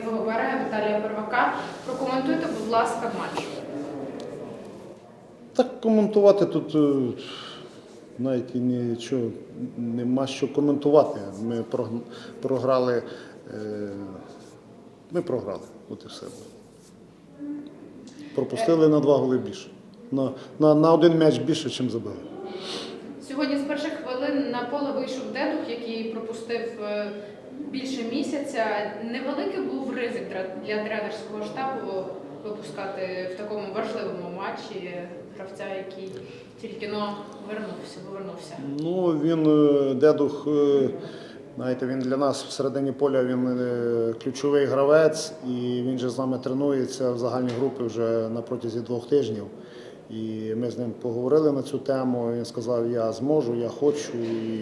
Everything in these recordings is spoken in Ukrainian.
Гаврука. Прокоментуйте, будь ласка, матч. Так коментувати тут е, навіть нічого нема що коментувати. Ми програли. е, Ми програли, от і все. Пропустили на два голи більше. На, на, на один м'яч більше, ніж забили. Сьогодні з перших хвилин на поле вийшов Дедух, який пропустив е, більше місяця. Невеликий для тренерського штабу випускати в такому важливому матчі гравця, який тільки но вернувся, повернувся. Ну, він е, дедух, е, знаєте, він для нас всередині поля він е, ключовий гравець, і він же з нами тренується в загальній групі вже на протязі двох тижнів. І ми з ним поговорили на цю тему. Він сказав, я зможу, я хочу і,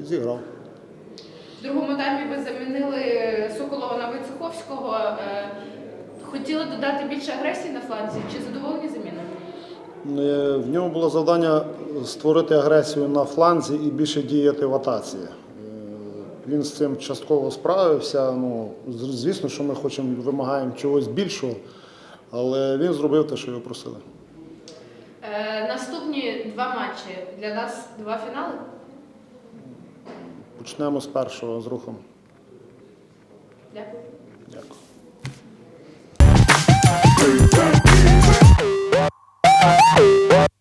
і зіграв. В другому таймі ви замінили Соколова на Е, Хотіли додати більше агресії на фланзі. Чи задоволені заміною? Е, В ньому було завдання створити агресію на фланзі і більше діяти в атаці. Е, Він з цим частково справився. Ну, звісно, що ми хочемо, вимагаємо чогось більшого, але він зробив те, що його просили. Е, Наступні два матчі для нас два фінали. Почнемо з першого з рухом. Дякую. Дякую.